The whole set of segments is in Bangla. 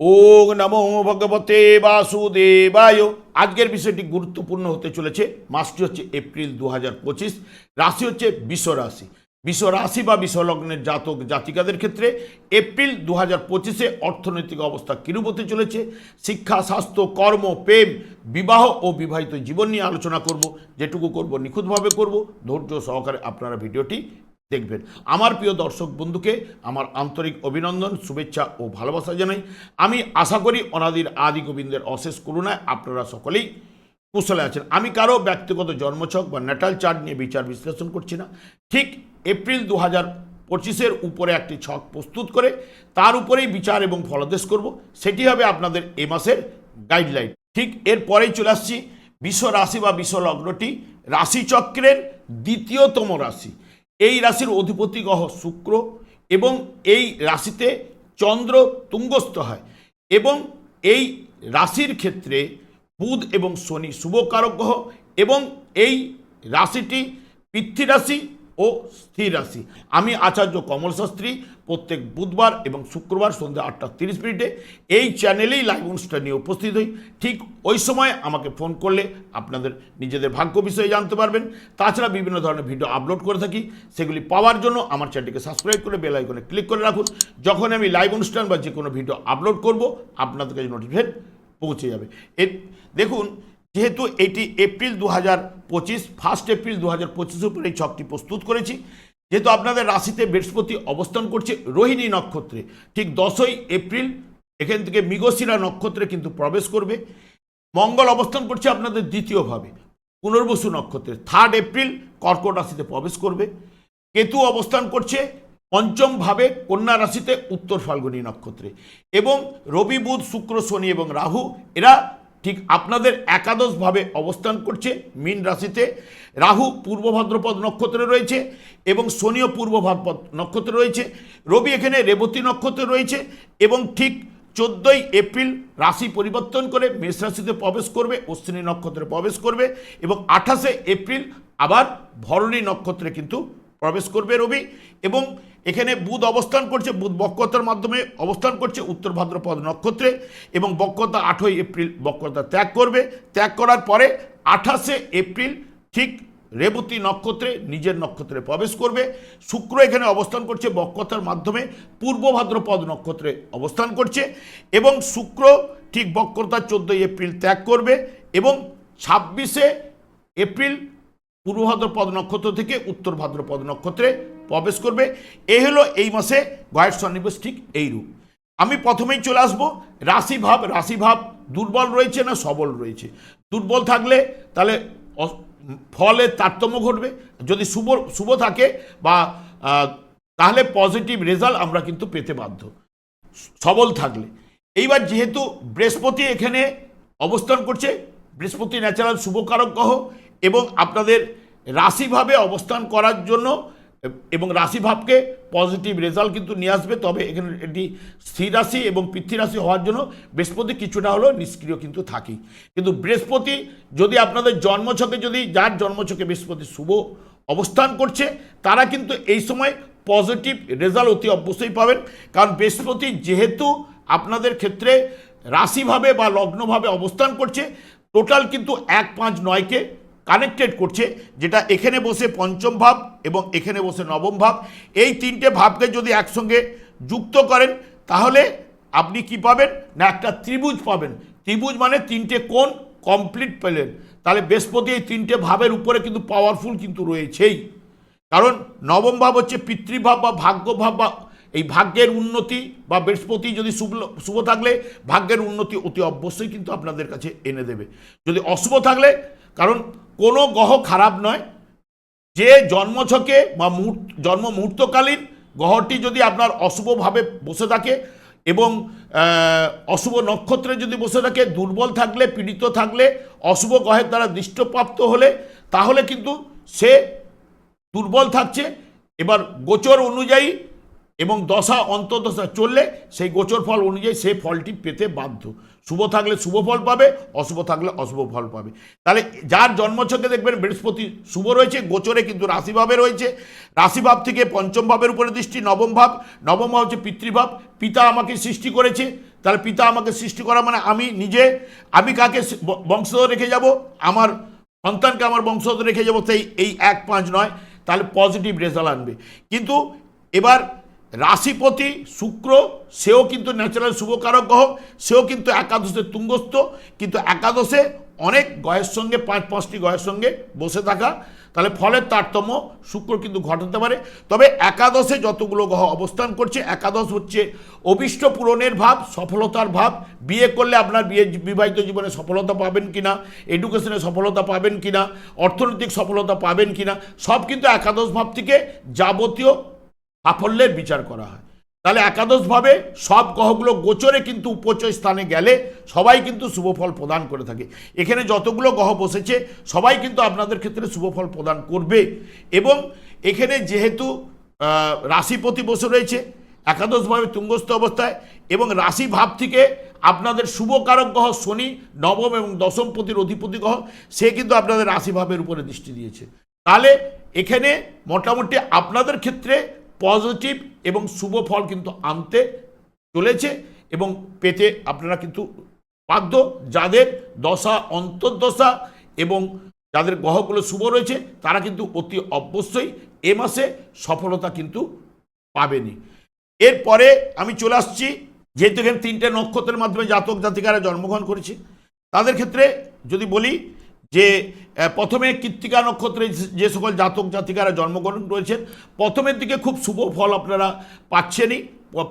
ওং নমো ভগবতে বাসুদেবায়। আজকের বিষয়টি গুরুত্বপূর্ণ হতে চলেছে। মাসটি হচ্ছে এপ্রিল দু হাজার পঁচিশ, রাশি হচ্ছে বিষ রাশি বিষ রাশি বা বিশ্বলগ্নের জাতক জাতিকাদের ক্ষেত্রে এপ্রিল দু হাজার পঁচিশে অর্থনৈতিক অবস্থা কিরূপ হতে চলেছে? শিক্ষা, স্বাস্থ্য, কর্ম, প্রেম, বিবাহ ও বিবাহিত জীবন নিয়ে আলোচনা করব। যেটুকু করব, নিখুঁতভাবে করব। ধৈর্য সহকারে আপনারা ভিডিওটি দেখবেন। আমার প্রিয় দর্শক বন্ধুকে আমার আন্তরিক অভিনন্দন, শুভেচ্ছা ও ভালোবাসা জানাই। আমি আশা করি অনাদির আদি গোবিন্দের অশেষ করুণায় আপনারা সকলেই কুশলে আছেন। আমি কারও ব্যক্তিগত জন্মছক বা ন্যাটাল চার্ট নিয়ে বিচার বিশ্লেষণ করছি না। ঠিক এপ্রিল দু হাজার পঁচিশের উপরে একটি ছক প্রস্তুত করে তার উপরেই বিচার এবং ফলাদেশ করব। সেটি হবে আপনাদের এ মাসের গাইডলাইন। ঠিক এরপরেই চলে আসছি। বিশ্ব রাশি বা বিশ্ব লগ্নটি রাশিচক্রের দ্বিতীয়তম রাশি। এই রাশির অধিপতি গ্রহ শুক্র এবং এই রাশিতে চন্দ্র তুঙ্গস্থ হয় এবং এই রাশির ক্ষেত্রে বুধ এবং শনি শুভকারক গ্রহ এবং এই রাশিটি পৃথ্বী রাশি ও স্থির রাশি। আমি আচার্য কমল শাস্ত্রী প্রত্যেক বুধবার এবং শুক্রবার সন্ধ্যা আটটা তিরিশ মিনিটে এই চ্যানেলেই লাইভ অনুষ্ঠান নিয়ে উপস্থিত হই। ঠিক ওই সময় আমাকে ফোন করলে আপনাদের নিজেদের ভাগ্য বিষয়ে জানতে পারবেন। তাছাড়া বিভিন্ন ধরনের ভিডিও আপলোড করে থাকি। সেগুলি পাওয়ার জন্য আমার চ্যানেলটিকে সাবস্ক্রাইব করে বেল আইকনে ক্লিক করে রাখুন। যখন আমি লাইভ অনুষ্ঠান বা যে কোনো ভিডিও আপলোড করব, আপনাদের কাছে নোটিফিকেশন পৌঁছে যাবে। এর দেখুন, যেহেতু এটি এপ্রিল দু হাজার পঁচিশ, ফার্স্ট এপ্রিল দু হাজার পঁচিশের উপর এই ছকটি প্রস্তুত করেছি যেহেতু আপনাদের রাশিতে বৃহস্পতি অবস্থান করছে রোহিণী নক্ষত্রে, ঠিক দশই এপ্রিল এখান থেকে মৃগশিরা নক্ষত্রে কিন্তু প্রবেশ করবে। মঙ্গল অবস্থান করছে আপনাদের দ্বিতীয়ভাবে পুনর্বসু নক্ষত্রে থার্ড এপ্রিল কর্কট রাশিতে প্রবেশ করবে। কেতু অবস্থান করছে পঞ্চমভাবে কন্যা রাশিতে উত্তর ফাল্গুনী নক্ষত্রে এবং রবি, বুধ, শুক্র, শনি এবং রাহু, এরা ঠিক আপনাদের একাদশভাবে অবস্থান করছে মীন রাশিতে। রাহু পূর্ব ভাদ্রপদ নক্ষত্রে রয়েছে এবং শনিও পূর্ব ভাদ্রপদ নক্ষত্রে রয়েছে। রবি এখানে রেবতী নক্ষত্রে রয়েছে এবং ঠিক চোদ্দোই এপ্রিল রাশি পরিবর্তন করে মেষ রাশিতে প্রবেশ করবে, অশ্বিনী নক্ষত্রে প্রবেশ করবে এবং আঠাশে এপ্রিল আবার ভরণী নক্ষত্রে কিন্তু প্রবেশ করবে রবি এবং এখানে বুধ অবস্থান করছে, বুধ বক্রতার মাধ্যমে অবস্থান করছে উত্তর ভাদ্রপদ নক্ষত্রে এবং বক্রতা আঠই এপ্রিল বক্রতা ত্যাগ করবে। ত্যাগ করার পরে আঠাশে এপ্রিল ঠিক রেবতী নক্ষত্রে নিজের নক্ষত্রে প্রবেশ করবে। শুক্র এখানে অবস্থান করছে, বক্রতার মাধ্যমে পূর্ব ভাদ্রপদ নক্ষত্রে অবস্থান করছে এবং শুক্র ঠিক বক্রতার চোদ্দোই এপ্রিল ত্যাগ করবে এবং ছাব্বিশে এপ্রিল পূর্ব ভাদ্রপদ নক্ষত্র থেকে উত্তর ভাদ্রপদ নক্ষত্রে প্রবেশ করবে। এই হলো এই মাসে গয়ের সন্নিবেশ ঠিক এইরূপ আমি প্রথমেই চলে আসব, রাশিভাব রাশিভাব দুর্বল রয়েছে না সবল রয়েছে? দুর্বল থাকলে তাহলে ফলে তারতম্য ঘটবে। যদি শুভ শুভ থাকে বা তাহলে পজিটিভ রেজাল্ট আমরা কিন্তু পেতে বাধ্য। সবল থাকলে। এইবার যেহেতু বৃহস্পতি এখানে অবস্থান করছে, বৃহস্পতি ন্যাচারাল শুভকারক গ্রহ এবং আপনাদের রাশিভাবে অবস্থান করার জন্য, এবং রাশিভাবকে পজিটিভ রেজাল্ট কিন্তু নিয়ে আসবে, তবে এখানে এটি স্থির রাশি এবং পৃথ্বী রাশি হওয়ার জন্য বৃহস্পতি কিছুটা হলেও নিষ্ক্রিয় কিন্তু থাকেই। কিন্তু বৃহস্পতি যদি আপনাদের জন্মছকে, যদি যার জন্মছকে বৃহস্পতি শুভ অবস্থান করছে, তারা কিন্তু এই সময় পজিটিভ রেজাল্ট অতি অবশ্যই পাবেন। কারণ বৃহস্পতি যেহেতু আপনাদের ক্ষেত্রে রাশিভাবে বা লগ্নভাবে অবস্থান করছে টোটাল কিন্তু এক পাঁচ নয়কে কানেক্টেড করছে, যেটা এখানে বসে পঞ্চম ভাব এবং এখানে বসে নবম ভাব, এই তিনটে ভাবকে যদি একসঙ্গে যুক্ত করেন, তাহলে আপনি কি পাবেন? না, একটা ত্রিভুজ পাবেন। ত্রিভুজ মানে তিনটে কোণ কমপ্লিট পেলেন। তাহলে বৃহস্পতি এই তিনটে ভাবের উপরে কিন্তু পাওয়ারফুল কিন্তু রয়েছেই। কারণ নবম ভাব হচ্ছে পিতৃভাব বা ভাগ্যভাব বা এই ভাগ্যের উন্নতি বা বৃহস্পতি যদি শুভ শুভ থাকলে, ভাগ্যের উন্নতি অতি অবশ্যই কিন্তু আপনাদের কাছে এনে দেবে। যদি অশুভ থাকলে কারণ কোনো গ্রহ খারাপ নয়। যে জন্মছকে বা জন্ম মুহূর্তকালীন গ্রহটি যদি আপনার অশুভভাবে বসে থাকে এবং অশুভ নক্ষত্রে যদি বসে থাকে, দুর্বল থাকলে, পীড়িত থাকলে, অশুভ গ্রহের দ্বারা দৃষ্টপ্রাপ্ত হলে, তাহলে কিন্তু সে দুর্বল থাকছে। এবার গোচর অনুযায়ী এবং দশা অন্তর্দশা চললে সেই গোচর ফল অনুযায়ী সেই ফলটি পেতে বাধ্য। শুভ থাকলে শুভ ফল পাবে, অশুভ থাকলে অশুভ ফল পাবে। তাহলে যার জন্মছকে দেখবেন বৃহস্পতি শুভ রয়েছে, গোচরে কিন্তু রাশিভাবে রয়েছে। রাশিভাব থেকে পঞ্চম ভাবের উপরে দৃষ্টি, নবম ভাব নবম ভাব হচ্ছে পিতৃভাব। পিতা আমাকে সৃষ্টি করেছে, তাহলে পিতা আমাকে সৃষ্টি করা মানে আমি নিজে, আমি কাকে বংশধর রেখে যাব? আমার সন্তানকে আমার বংশধর রেখে যাব, সেই, এই এক পাঁচ নয়। তাহলে পজিটিভ রেজাল্ট আনবে। কিন্তু এবার রাশিপতি, শুক্র, সেও কিন্তু ন্যাচারাল শুভকারক গ্রহ, সেও কিন্তু একাদশে তুঙ্গস্থ, কিন্তু একাদশে অনেক গ্রহের সঙ্গে, পাঁচ, পাঁচটি গ্রহের সঙ্গে বসে থাকা, তাহলে ফলের তারতম্য শুক্র কিন্তু ঘটাতে পারে। তবে একাদশে যতগুলো গ্রহ অবস্থান করছে, একাদশ হচ্ছে অভিষ্ট পূরণের ভাব, সফলতার ভাব। বিয়ে করলে আপনার বিয়ে বিবাহিত জীবনে সফলতা পাবেন কিনা এডুকেশনে সফলতা পাবেন কিনা, অর্থনৈতিক সফলতা পাবেন কিনা, সব কিন্তু একাদশ ভাব থেকে যাবতীয় সাফল্যের বিচার করা হয়। তাহলে একাদশভাবে সব গ্রহগুলো গোচরে কিন্তু উপচয় স্থানে গেলে সবাই কিন্তু শুভফল প্রদান করে থাকে। এখানে যতগুলো গ্রহ বসেছে, সবাই কিন্তু আপনাদের ক্ষেত্রে শুভফল প্রদান করবে এবং এখানে যেহেতু রাশিপতি বসে রয়েছে, একাদশভাবে তুঙ্গস্থ অবস্থায় এবং রাশি ভাব থেকে আপনাদের শুভকারক গ্রহ শনি, নবম এবং দশম পতির অধিপতি গ্রহ, সে কিন্তু আপনাদের রাশিভাবের উপরে দৃষ্টি দিয়েছে। তাহলে এখানে মোটামুটি আপনাদের ক্ষেত্রে পজিটিভ এবং শুভ ফল কিন্তু আনতে চলেছে এবং পেতে আপনারা কিন্তু বাধ্য যাদের দশা, অন্তর্দশা এবং যাদের গ্রহগুলো শুভ রয়েছে, তারা কিন্তু অতি অবশ্যই এ মাসে সফলতা কিন্তু পাবেনি এরপরে আমি চলে আসছি, যেহেতু এখানে তিনটে নক্ষত্রের মাধ্যমে জাতক জাতিকারা জন্মগ্রহণ করেছে, তাদের ক্ষেত্রে যদি বলি যে প্রথমে কৃত্তিকা নক্ষত্রে যে- সকল জাতক জাতিকারা জন্মগ্রহণ করেছেন, প্রথমের দিকে খুব শুভ ফল আপনারা পাচ্ছেনই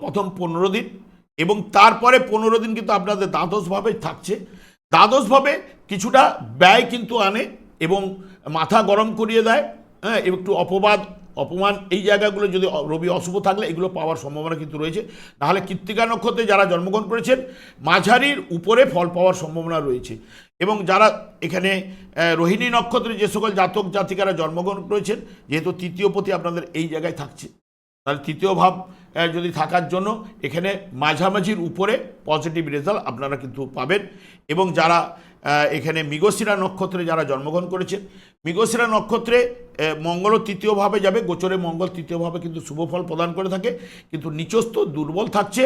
প্রথম পনেরো দিন এবং তারপরে পনেরো দিন কিন্তু আপনাদের দ্বাদশভাবে থাকছে। দ্বাদশভাবে কিছুটা ব্যয় কিন্তু আনে এবং মাথা গরম করিয়ে দেয় হ্যাঁ একটু অপবাদ অপমান, এই জায়গাগুলো যদি রবি অশুভ থাকলে এগুলো পাওয়ার সম্ভাবনা কিন্তু রয়েছে। নাহলে কৃত্তিকা নক্ষত্রে যারা জন্মগ্রহণ করেছেন, মাঝারির উপরে ফল পাওয়ার সম্ভাবনা রয়েছে। এবং যারা এখানে রোহিণী নক্ষত্রে যে সকল জাতক জাতিকারা জন্মগ্রহণ করেছেন, যেহেতু তৃতীয় পতি আপনাদের এই জায়গায় থাকছে, তাহলে তৃতীয় ভাব যদি থাকার জন্য এখানে মাঝামাঝির উপরে পজিটিভ রেজাল্ট আপনারা কিন্তু পাবেন। এবং যারা এখানে মৃগশিরা নক্ষত্রে যারা জন্মগ্রহণ করেছেন, মৃগশিরা নক্ষত্রে মঙ্গল তৃতীয়ভাবে যাবে, গোচরে মঙ্গল তৃতীয়ভাবে কিন্তু শুভ ফল প্রদান করে থাকে, কিন্তু নিচস্থ দুর্বল থাকছে।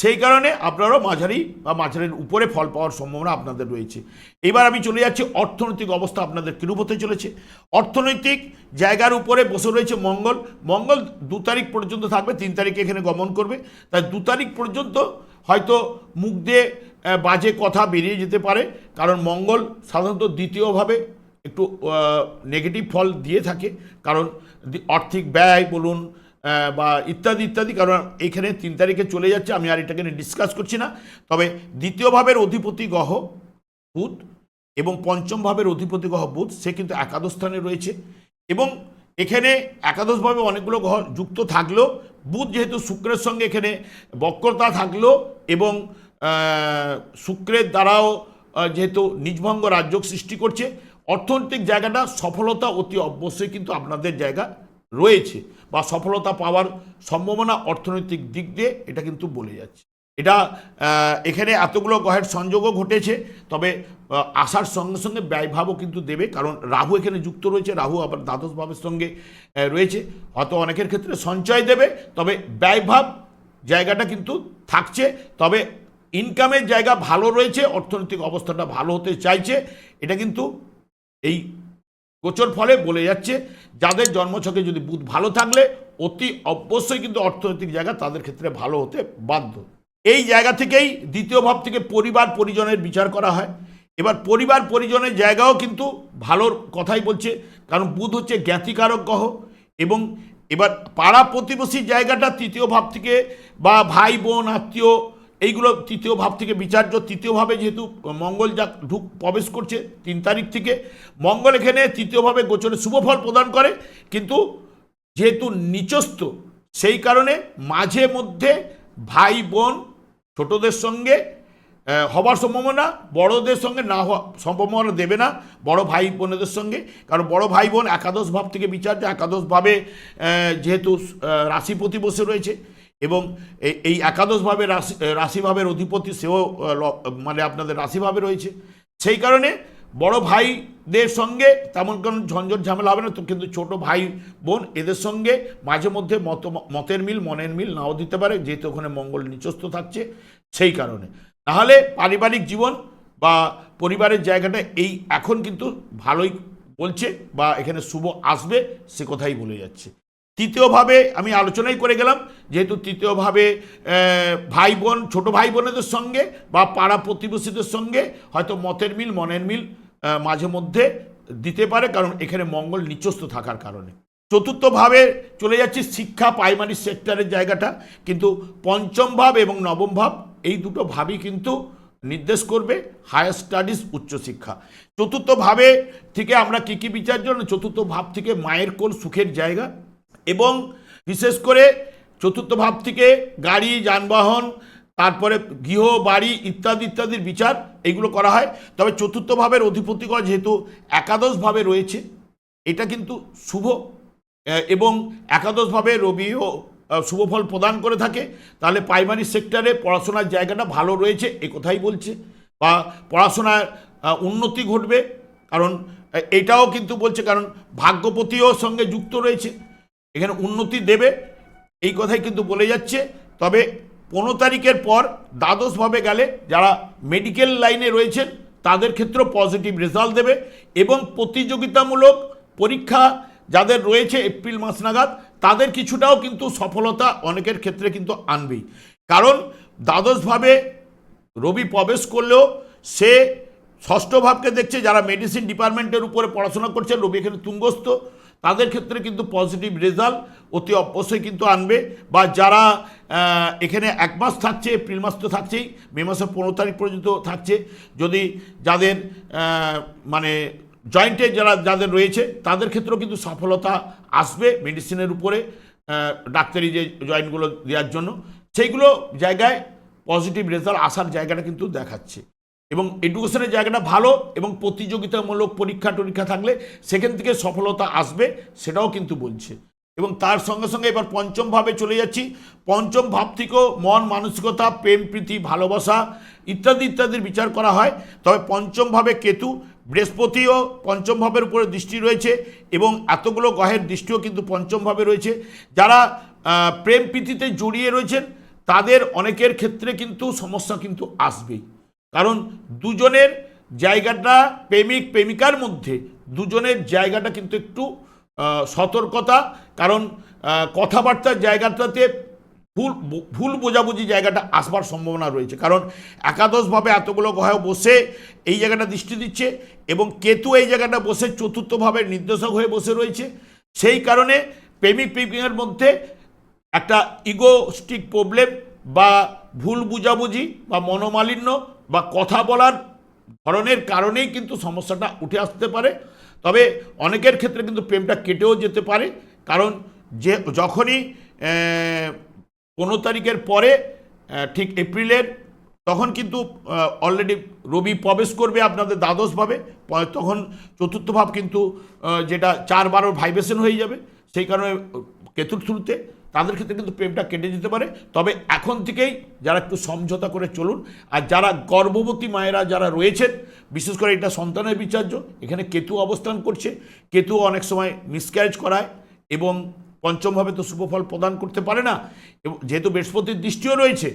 সেই কারণে আপনারাও মাঝারি বা মাঝারির উপরে ফল পাওয়ার সম্ভাবনা আপনাদের রয়েছে। এবার আমি চলে যাচ্ছি, অর্থনৈতিক অবস্থা আপনাদের কিরূপ হতে চলেছে? অর্থনৈতিক জায়গার উপরে বসে রয়েছে মঙ্গল। মঙ্গল দু তারিখ পর্যন্ত থাকবে, তিন তারিখে এখানে গমন করবে। তাই দু তারিখ পর্যন্ত হয়তো মুখ দিয়ে বাজে কথা বেরিয়ে যেতে পারে, কারণ মঙ্গল সাধারণত দ্বিতীয়ভাবে একটু নেগেটিভ ফল দিয়ে থাকে, কারণ আর্থিক ব্যয় বলুন বা ইত্যাদি ইত্যাদি, কারণ এখানে তিন তারিখে চলে যাচ্ছে, আমি আর এটাকে নিয়ে ডিসকাস করছি না। তবে দ্বিতীয় ভাবের অধিপতি গ্রহ বুধ এবং পঞ্চম ভাবের অধিপতি গ্রহ বুধ, সে কিন্তু একাদশ স্থানে রয়েছে। এবং এখানে একাদশভাবে অনেকগুলো গ্রহ যুক্ত থাকলেও, বুধ যেহেতু শুক্রের সঙ্গে এখানে বক্রতা থাকল এবং শুক্রের দ্বারাও যেহেতু নিজভঙ্গ রাজ্য সৃষ্টি করছে, অর্থনৈতিক জায়গাটা সফলতা অতি অবশ্যই কিন্তু আপনাদের জায়গা রয়েছে বা সফলতা পাওয়ার সম্ভাবনা অর্থনৈতিক দিক দিয়ে এটা কিন্তু বলে যাচ্ছে। এটা এখানে এতগুলো গ্রহের সংযোগও ঘটেছে, তবে আসার সঙ্গে সঙ্গে ব্যয়ভাবও কিন্তু দেবে, কারণ রাহু এখানে যুক্ত রয়েছে, রাহু আবার দ্বাদশ ভাবের সঙ্গে রয়েছে। হয়তো অনেকের ক্ষেত্রে সঞ্চয় দেবে, তবে ব্যয়ভাব জায়গাটা কিন্তু থাকছে, তবে ইনকামের জায়গা ভালো রয়েছে, অর্থনৈতিক অবস্থাটা ভালো হতে চাইছে, এটা কিন্তু এই গোচর ফলে বলে যাচ্ছে, যাদের জন্মছকে যদি বুধ ভালো থাকলে, অতি অবশ্যই কিন্তু অর্থনৈতিক জায়গা তাদের ক্ষেত্রে ভালো হতে বাধ্য। এই জায়গা থেকেই দ্বিতীয় ভাব থেকে পরিবার পরিজনের বিচার করা হয়। এবার পরিবার পরিজনের জায়গাও কিন্তু ভালোর কথাই বলছে, কারণ বুধ হচ্ছে জ্ঞাতিকারক গ্রহ এবং এবার পাড়া প্রতিবেশী জায়গাটা তৃতীয় ভাব থেকে বা ভাই বোন, আত্মীয় এইগুলো তৃতীয় ভাব থেকে বিচার্য তৃতীয়ভাবে যেহেতু মঙ্গল যা ঢুক প্রবেশ করছে তিন তারিখ থেকে, মঙ্গল এখানে তৃতীয়ভাবে গোচরে শুভফল প্রদান করে, কিন্তু যেহেতু নিচস্থ, সেই কারণে মাঝে মধ্যে ভাই বোন ছোটদের সঙ্গে হবার সম্ভাবনা, বড়দের সঙ্গে না হওয়া সম্ভাবনা দেবে না, বড় ভাই বোনেদের সঙ্গে, কারণ বড় ভাই বোন একাদশ ভাব থেকে বিচার্য, একাদশ ভাবে যেহেতু রাশিপতি বসে রয়েছে এবং এই- একাদশভাবে রাশি রাশিভাবের অধিপতি সেও মানে আপনাদের রাশিভাবে রয়েছে। সেই কারণে বড় ভাইদের সঙ্গে তেমন কোনো ঝঞ্ঝট ঝামেলা হবে না, তো কিন্তু ছোট ভাই বোন এদের সঙ্গে মাঝে মধ্যে মত, মতের মিল, মনের মিল নাও দিতে পারে, যেহেতু ওখানে মঙ্গল নিচস্থ থাকছে সেই কারণে। নাহলে পারিবারিক জীবন বা পরিবারের জায়গাটা এই এখন কিন্তু ভালোই বলছে বা এখানে শুভ আসবে সে কথাই বলে যাচ্ছে। তৃতীয়ভাবে আমি আলোচনাই করে গেলাম, যেহেতু তৃতীয়ভাবে ভাই বোন ছোট ভাই বোনেদের সঙ্গে বা পাড়া প্রতিবেশীদের সঙ্গে হয়তো মতের মিল, মনের মিল মাঝে মধ্যে দিতে পারে, কারণ এখানে মঙ্গল নিচস্থ থাকার কারণে। চতুর্থভাবে চলে যাচ্ছে শিক্ষা প্রাইমারি সেক্টরের জায়গাটা, কিন্তু পঞ্চম ভাব এবং নবম ভাব এই দুটো ভাবই কিন্তু নির্দেশ করবে হায়ার স্টাডিজ উচ্চশিক্ষা চতুর্থ ভাবে থেকে আমরা কী কী বিচার জন্য, চতুর্থ ভাব থেকে মায়ের কোল সুখের জায়গা এবং বিশেষ করে চতুর্থ ভাব থেকে গাড়ি যানবাহন তারপরে গৃহ বাড়ি ইত্যাদি ইত্যাদির বিচার এগুলো করা হয়। তবে চতুর্থ ভাবের অধিপতিগণ যেহেতু একাদশ ভাবে রয়েছে এটা কিন্তু শুভ। এবং একাদশভাবে রবিও আহ, শুভ ফল প্রদান করে থাকে। তাহলে প্রাইমারি সেক্টরে পড়াশোনার জায়গাটা ভালো রয়েছে এ কথাই বলছে। বা পড়াশোনার উন্নতি ঘটবে কারণ এটাও কিন্তু বলছে কারণ ভাগ্যপতিও সঙ্গে যুক্ত রয়েছে। এখানে উন্নতি দেবে, এই কথাই কিন্তু বলে যাচ্ছে। তবে পনেরো তারিখের পর দ্বাদশভাবে গেলে যারা মেডিকেল লাইনে রয়েছেন, তাদের ক্ষেত্রেও পজিটিভ রেজাল্ট দেবে এবং প্রতিযোগিতামূলক পরীক্ষা যাদের রয়েছে এপ্রিল মাস নাগাদ, তাদের কিছুটাও কিন্তু সফলতা অনেকের ক্ষেত্রে কিন্তু আনবেই। কারণ দ্বাদশভাবে রবি প্রবেশ করলেও সে ষষ্ঠ ভাবকে দেখছে, যারা মেডিসিন ডিপার্টমেন্টের উপরে পড়াশোনা করছে রবি এখানে তুঙ্গস্থ। তাদের ক্ষেত্রে কিন্তু পজিটিভ রেজাল্ট অতি অবশ্যই কিন্তু আনবে। বা যারা এখানে এক মাস থাকছে, এপ্রিল মাস তো থাকছেই, মে মাসের পনেরো তারিখ পর্যন্ত থাকছে। যদি যাদের মানে জয়েন্টে যারা, যাদের রয়েছে, তাদের ক্ষেত্রেও কিন্তু সফলতা আসবে মেডিসিনের উপরে ডাক্তারি যে জয়েন্টগুলো দেওয়ার জন্য। সেইগুলো জায়গায় পজিটিভ রেজাল্ট আসার জায়গাটা কিন্তু দেখাচ্ছে। এবং এডুকেশনের জায়গাটা ভালো এবং প্রতিযোগিতামূলক পরীক্ষা টরীক্ষা থাকলে সেখান থেকে সফলতা আসবে সেটাও কিন্তু বলছে। এবং তার সঙ্গে সঙ্গে এবার পঞ্চম ভাবে চলে যাচ্ছি। পঞ্চম ভাব থেকেও মন, মানসিকতা, প্রেম, প্রীতি, ভালোবাসা ইত্যাদি ইত্যাদির বিচার করা হয়। তবে পঞ্চম ভাবে কেতু বৃহস্পতিও পঞ্চম ভাবের উপরে দৃষ্টি রয়েছে এবং এতগুলো গ্রহের দৃষ্টিও কিন্তু পঞ্চম ভাবে রয়েছে। যারা প্রেম, প্রীতিতে জড়িয়ে রয়েছেন, তাদের অনেকের ক্ষেত্রে কিন্তু সমস্যা কিন্তু আসবেই। কারণ দুজনের জায়গাটা প্রেমিক প্রেমিকার মধ্যে, দুজনের জায়গাটা কিন্তু একটু সতর্কতা, কারণ কথাবার্তার জায়গাটাতে ভুল ভুল বোঝাবুঝি জায়গাটা আসবার সম্ভাবনা রয়েছে। কারণ একাদশভাবে এতগুলো গ্রহ বসে এই জায়গাটা দৃষ্টি দিচ্ছে এবং কেতু এই জায়গাটা বসে চতুর্থভাবে নির্দেশক হয়ে বসে রয়েছে। সেই কারণে প্রেমিক প্রেমিকের মধ্যে একটা ইগোস্টিক প্রবলেম বা ভুল বুঝাবুঝি বা মনোমালিন্য বা কথা বলার ধরনের কারণেই কিন্তু সমস্যাটা উঠে আসতে পারে। তবে অনেকের ক্ষেত্রে কিন্তু প্রেমটা কেটেও যেতে পারে। কারণ যে যখনই পনেরো তারিখের পরে ঠিক এপ্রিলের, তখন কিন্তু অলরেডি রবি প্রবেশ করবে আপনাদের দ্বাদশভাবে। তখন চতুর্থ ভাব কিন্তু যেটা চার বারোর ভাইব্রেশন হয়ে যাবে। সেই কারণে, কেতুর তাদের ক্ষেত্রে কিন্তু প্রেমটা কেটে যেতে পারে। তবে এখন থেকেই যারা একটু সমঝোতা করে চলুন, আর যারা গর্ভবতী মায়েরা যারা রয়েছেন, বিশেষ করে এটা সন্তানের বিচার্য, এখানে কেতু অবস্থান করছে। কেতু অনেক সময় মিসক্যারেজ করায় এবং পঞ্চমভাবে তো শুভ ফল প্রদান করতে পারে না। যেহেতু বৃহস্পতির দৃষ্টিও রয়েছে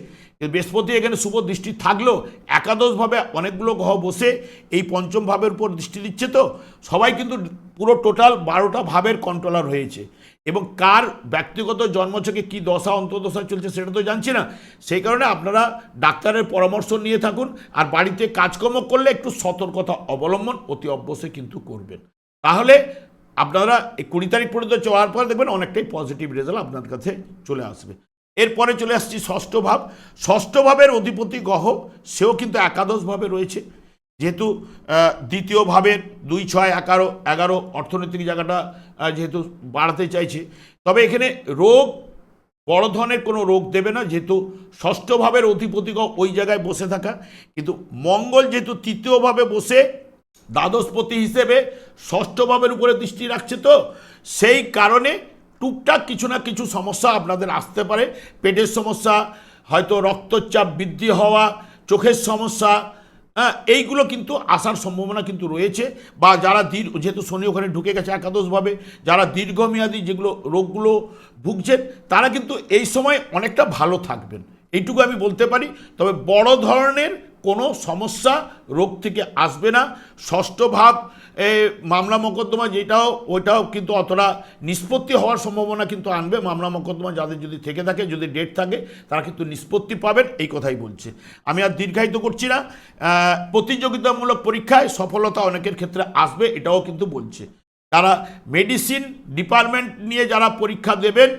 বৃহস্পতি এখানে শুভ দৃষ্টি থাকলেও একাদশভাবে অনেকগুলো গ্রহ বসে এই পঞ্চম ভাবের উপর দৃষ্টি দিচ্ছে তো, সবাই কিন্তু পুরো টোটাল বারোটা ভাবের কন্ট্রোলার হয়েছে। এবং কার ব্যক্তিগত জন্ম জন্মছকে কী দশা, অন্তর্দশা চলছে সেটা তো জানছি না। সেই কারণে আপনারা ডাক্তারের পরামর্শ নিয়ে থাকুন আর বাড়িতে কাজকর্ম করলে একটু সতর্কতা অবলম্বন অতি অবশ্যই কিন্তু করবেন। তাহলে আপনারা এই কুড়ি তারিখ পর্যন্ত চলার পর দেখবেন অনেকটাই পজিটিভ রেজাল্ট আপনার কাছে চলে আসবে। এরপরে চলে আসছি ষষ্ঠ ভাব। ষষ্ঠ ভাবের অধিপতি গ্রহ, সেও কিন্তু একাদশভাবে রয়েছে। যেহেতু দ্বিতীয় ভাবের দুই, ছয়, এগারো এগারো অর্থনৈতিক জায়গাটা যেহেতু বাড়াতে চাইছে, তবে এখানে রোগ, বড় ধরনের কোনো রোগ দেবে না, যেহেতু ষষ্ঠ অধিপতিক ওই জায়গায় বসে থাকা। কিন্তু মঙ্গল যেহেতু তৃতীয়ভাবে বসে দ্বাদশপতি হিসেবে ষষ্ঠ ভাবের উপরে দৃষ্টি রাখছে তো, সেই কারণে টুকটাক কিছু না কিছু সমস্যা আপনাদের আসতে পারে। পেটের সমস্যা, হয়তো রক্তচাপ বৃদ্ধি হওয়া, চোখের সমস্যা হ্যাঁ এইগুলো কিন্তু আসার সম্ভাবনা কিন্তু রয়েছে বা যারা দীর্ঘ, যেহেতু শনি ওখানে ঢুকে গেছে একাদশভাবে, যারা দীর্ঘমেয়াদী যেগুলো রোগগুলো ভুগছেন, তারা কিন্তু এই সময় অনেকটা ভালো থাকবেন। এইটুকু আমি বলতে পারি। তবে বড় ধরনের কোনো সমস্যা রোগ থেকে আসবে না। ষষ্ঠ ভাব মামলা মোকদ্দমা যেটাও, ওইটাও কিন্তু অতটা নিষ্পত্তি হওয়ার সম্ভাবনা কিন্তু আনবে। মামলা মোকদ্দমা যাদের যদি থেকে থাকে, যদি ডেট থাকে, তারা কিন্তু নিষ্পত্তি পাবেন, এই কথাই বলছে। আমি আর দীর্ঘায়িত করছি না। প্রতিযোগিতামূলক পরীক্ষায় সফলতা অনেকের ক্ষেত্রে আসবে, এটাও কিন্তু বলছে। তারা মেডিসিন ডিপার্টমেন্ট নিয়ে যারা পরীক্ষা দেবেন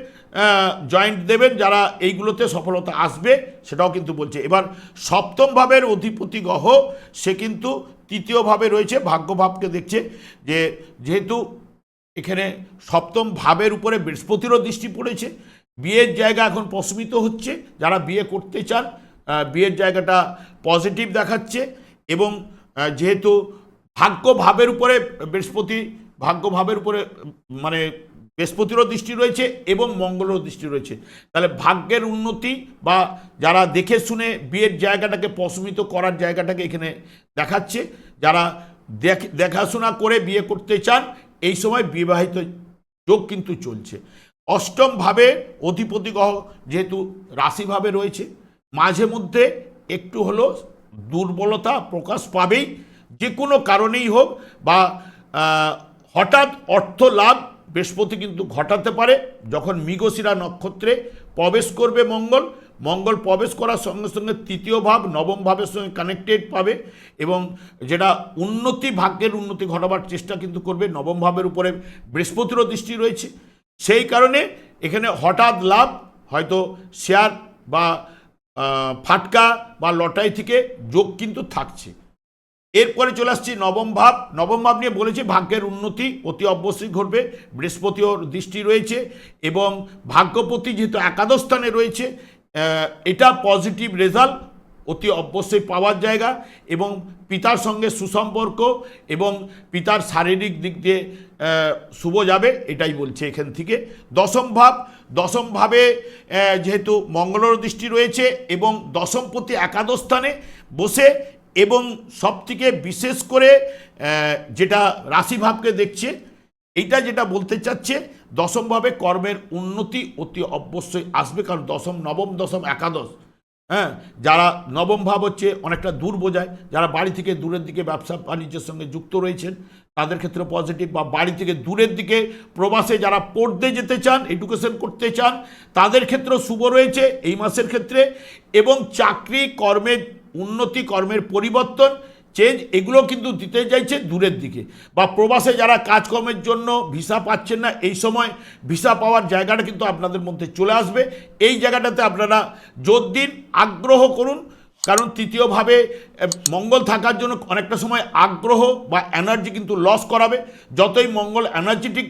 জয়েন্ট দেবেন, যারা এইগুলোতে সফলতা আসবে, সেটাও কিন্তু বলছে। এবার সপ্তম ভাবের অধিপতি গ্রহ, সে কিন্তু তৃতীয়ভাবে রয়েছে। ভাগ্যভাবকে দেখছে যে, যেহেতু এখানে সপ্তম ভাবের উপরে বৃহস্পতিরও দৃষ্টি পড়েছে, বিয়ের জায়গা এখন প্রশমিত হচ্ছে। যারা বিয়ে করতে চান বিয়ের জায়গাটা পজিটিভ দেখাচ্ছে এবং যেহেতু ভাগ্যভাবের উপরে বৃহস্পতি, ভাগ্যভাবের উপরে মানে বৃহস্পতিরও দৃষ্টি রয়েছে এবং মঙ্গলেরও দৃষ্টি রয়েছে। তাহলে ভাগ্যের উন্নতি বা যারা দেখে শুনে বিয়ের জায়গাটাকে প্রশমিত করার জায়গাটাকে এখানে দেখাচ্ছে, যারা দেখ- দেখাশোনা করে বিয়ে করতে চান, এই সময় বিবাহিত যোগ কিন্তু চলছে। অষ্টম ভাবে অধিপতি গ্রহ যেহেতু রাশিভাবে রয়েছে, মাঝে মধ্যে একটু হলো দুর্বলতা প্রকাশ পাবেই। যে কোনো কারণেই হোক বা হঠাৎ অর্থ লাভ বৃহস্পতি কিন্তু ঘটাতে পারে, যখন মৃগশিরা নক্ষত্রে প্রবেশ করবে মঙ্গল মঙ্গল প্রবেশ করার সঙ্গে সঙ্গে তৃতীয় ভাব, নবম ভাবের সঙ্গে কানেক্টেড পাবে এবং যেটা উন্নতি, ভাগ্যের উন্নতি ঘটাবার চেষ্টা কিন্তু করবে, নবম ভাবের উপরে বৃহস্পতিরও দৃষ্টি রয়েছে। সেই কারণে এখানে হঠাৎ লাভ, হয়তো শেয়ার বা ফাটকা বা লটারি থেকে যোগ কিন্তু থাকছে। এরপরে চলে আসছি নবম ভাব। নবম ভাব নিয়ে বলেছি ভাগ্যের উন্নতি, অতি অবশ্যই ঘটবে, বৃহস্পতিও দৃষ্টি রয়েছে এবং ভাগ্যপতি যেহেতু একাদশ স্থানে রয়েছে এটা পজিটিভ রেজাল্ট অতি অবশ্যই পাওয়ার জায়গা এবং পিতার সঙ্গে সুসম্পর্ক এবং পিতার শারীরিক দিক দিয়ে শুভ যাবে, এটাই বলছে এখান থেকে। দশম ভাব, দশম ভাবে যেহেতু মঙ্গলর দৃষ্টি রয়েছে এবং দশমপতি একাদশ স্থানে বসে এবং সবথেকে বিশেষ করে যেটা রাশিভাবকে দেখছে, এইটা যেটা বলতে চাচ্ছে দশমভাবে কর্মের উন্নতি অতি অবশ্যই আসবে, কারণ দশম, নবম, দশম, একাদশ হ্যাঁ? যারা নবম ভাব হচ্ছে, অনেকটা দূর বোঝায়। যারা বাড়ি থেকে দূরের দিকে ব্যবসা বাণিজ্যের সঙ্গে যুক্ত রয়েছেন, তাদের ক্ষেত্রে পজিটিভ বা বাড়ি থেকে দূরের দিকে প্রবাসে যারা পড়তে যেতে চান এডুকেশন করতে চান, তাদের ক্ষেত্রেও শুভ রয়েছে এই মাসের ক্ষেত্রে। এবং চাকরি, কর্মের উন্নতি কর্মের পরিবর্তন চেঞ্জ এগুলো কিন্তু দিতে চাইছে দূরের দিকে। বা প্রবাসে যারা কাজকর্মের জন্য ভিসা পাচ্ছেন না, এই সময় ভিসা পাওয়ার জায়গাটা কিন্তু আপনাদের মধ্যে চলে আসবে। এই জায়গাটাতে আপনারা জোর দিন আগ্রহ করুন। কারণ তৃতীয়ভাবে মঙ্গল থাকার জন্য অনেকটা সময় আগ্রহ বা এনার্জি কিন্তু লস করাবে। যতই মঙ্গল এনার্জেটিক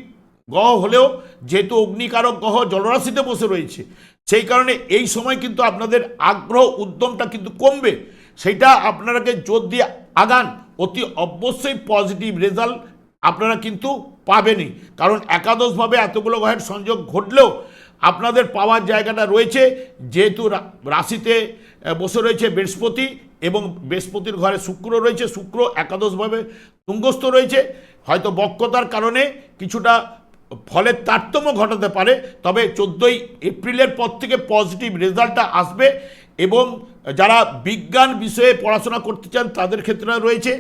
গ্রহ হলেও, যেহেতু অগ্নিকারক গ্রহ জলরাশিতে বসে রয়েছে সেই কারণে এই সময় কিন্তু আপনাদের আগ্রহ, উদ্যমটা কিন্তু কমবে। সেটা আপনারাকে জোর দিয়ে আগান। অতি অবশ্যই পজিটিভ রেজাল্ট আপনারা কিন্তু পাবেনই। কারণ একাদশভাবে এতগুলো গ্রহের সংযোগ ঘটলেও আপনাদের পাওয়ার জায়গাটা রয়েছে। যেহেতু রাশিতে বসে রয়েছে বৃহস্পতি এবং বৃহস্পতির ঘরে শুক্র রয়েছে। শুক্র একাদশভাবে তুঙ্গস্থ রয়েছে। হয়তো বক্রতার কারণে কিছুটা ফলের তারতম্য ঘটাতে পারে। তবে চোদ্দোই এপ্রিলের পর থেকে পজিটিভ রেজাল্টটা আসবে এবং যারা বিজ্ঞান বিষয়ে পড়াশোনা করতে চান তাদের ক্ষেত্রে রয়েছে।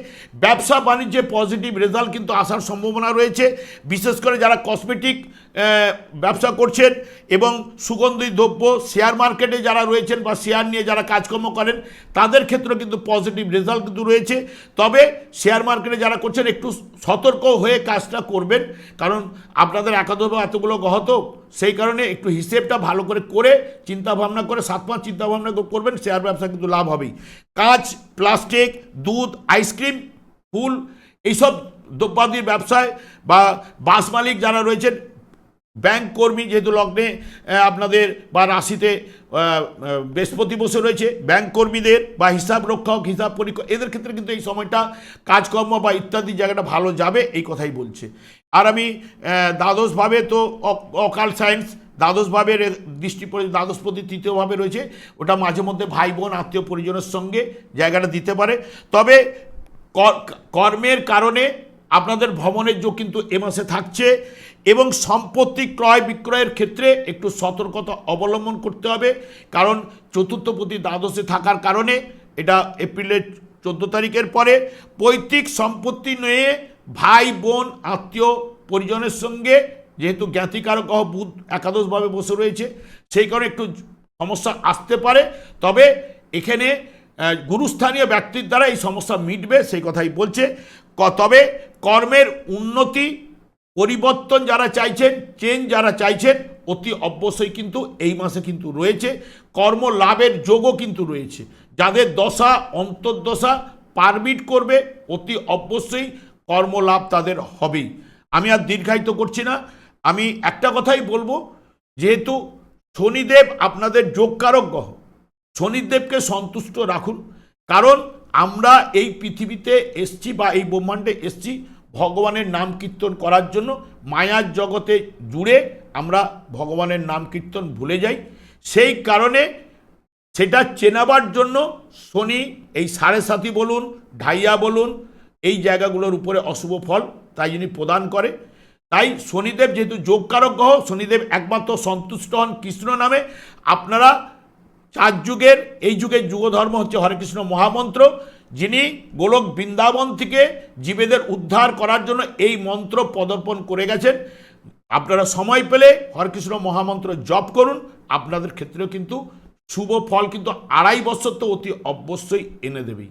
ব্যবসা বাণিজ্যে পজিটিভ রেজাল্ট কিন্তু আসার সম্ভাবনা রয়েছে। বিশেষ করে যারা কসমেটিক ব্যবসা করছেন এবং সুগন্ধি দ্রব্য শেয়ার মার্কেটে যারা রয়েছেন বা শেয়ার নিয়ে যারা কাজকর্ম করেন, তাদের ক্ষেত্রে কিন্তু পজিটিভ রেজাল্ট কিন্তু রয়েছে। তবে শেয়ার মার্কেটে যারা করছেন, একটু সতর্ক হয়ে কাজটা করবেন। কারণ আপনাদের একাদশ এতগুলো গহত, সেই কারণে একটু হিসেবটা ভালো করে করে চিন্তা ভাবনা করে, সাত পাঁচ চিন্তা ভাবনা করবেন শেয়ার ব্যবসা কিন্তু লাভ হবেই। কাঁচ প্লাস্টিক দুধ আইসক্রিম ফুল, এইসব দ্রব্যাদির ব্যবসায় বা বাস মালিক যারা রয়েছেন ব্যাংক কর্মী যেহেতু লগ্নে আপনাদের বা রাশিতে বৃহস্পতি বসে রয়েছে, ব্যাংক কর্মীদের বা হিসাব রক্ষক, হিসাব পরীক্ষক, এদের ক্ষেত্রে কিন্তু এই সময়টা কাজকর্ম বা ইত্যাদি জায়গাটা ভালো যাবে, এই কথাই বলছে। আর আমি দ্বাদশভাবে তো অকাল সায়েন্স, দ্বাদশভাবে দৃষ্টি পড়ে দ্বাদশপতি তৃতীয়ভাবে রয়েছে, ওটা মাঝে মধ্যে ভাই বোন আত্মীয় পরিজনের সঙ্গে জায়গাটা দিতে পারে। তবে কর- কর্মের কারণে আপনাদের ভ্রমণের যোগ কিন্তু এ মাসে থাকছে এবং সম্পত্তি ক্রয় বিক্রয়ের ক্ষেত্রে একটু সতর্কতা অবলম্বন করতে হবে। কারণ চতুর্থপতি দ্বাদশে থাকার কারণে এটা এপ্রিলের চোদ্দ তারিখের পরে পৈতৃক সম্পত্তি নিয়ে ভাই, বোন, আত্মীয় পরিজনের সঙ্গে যেহেতু জ্ঞাতিকারক বুধ একাদশভাবে বসে রয়েছে, সেই কারণে একটু সমস্যা আসতে পারে। তবে এখানে গুরুস্থানীয় ব্যক্তির দ্বারা এই সমস্যা মিটবে, সেই কথাই বলছে। তবে কর্মের উন্নতি পরিবর্তন যারা চাইছেন চেঞ্জ যারা চাইছেন, অতি অবশ্যই কিন্তু এই মাসে কিন্তু রয়েছে। কর্ম লাভের যোগও কিন্তু রয়েছে। যাদের দশা, অন্তর্দশা পারমিট করবে, অতি অবশ্যই কর্মলাভ তাদের হবেই। আমি আর দীর্ঘায়িত করছি না। আমি একটা কথাই বলব, যেহেতু শনিদেব আপনাদের যোগকারক গ্রহ, শনিদেবকে সন্তুষ্ট রাখুন। কারণ আমরা এই পৃথিবীতে এসছি বা এই ব্রহ্মাণ্ডে এসছি ভগবানের নাম কীর্তন করার জন্য মায়ার জগতে জুড়ে আমরা ভগবানের নাম কীর্তন ভুলে যাই। সেই কারণে সেটা চেনাবার জন্য শনি, এই সাড়ে সাথী বলুন, ঢাইয়া বলুন, এই জায়গাগুলোর উপরে অশুভ ফল তাই যিনি প্রদান করে। তাই শনিদেব যেহেতু যোগকারক গ্রহ, শনিদেব একমাত্র সন্তুষ্ট হন কৃষ্ণ নামে। আপনারা চার যুগের, এই যুগের যুগধর্ম হচ্ছে হরেকৃষ্ণ মহামন্ত্র। যিনি গোলক বৃন্দাবন থেকে জীবেদের উদ্ধার করার জন্য এই মন্ত্র পদর্পণ করে গেছেন। আপনারা সময় পেলে হরকৃষ্ণ মহামন্ত্র জপ করুন। আপনাদের ক্ষেত্রেও কিন্তু শুভ ফল কিন্তু আড়াই বছর তো অতি অবশ্যই এনে দেবেই।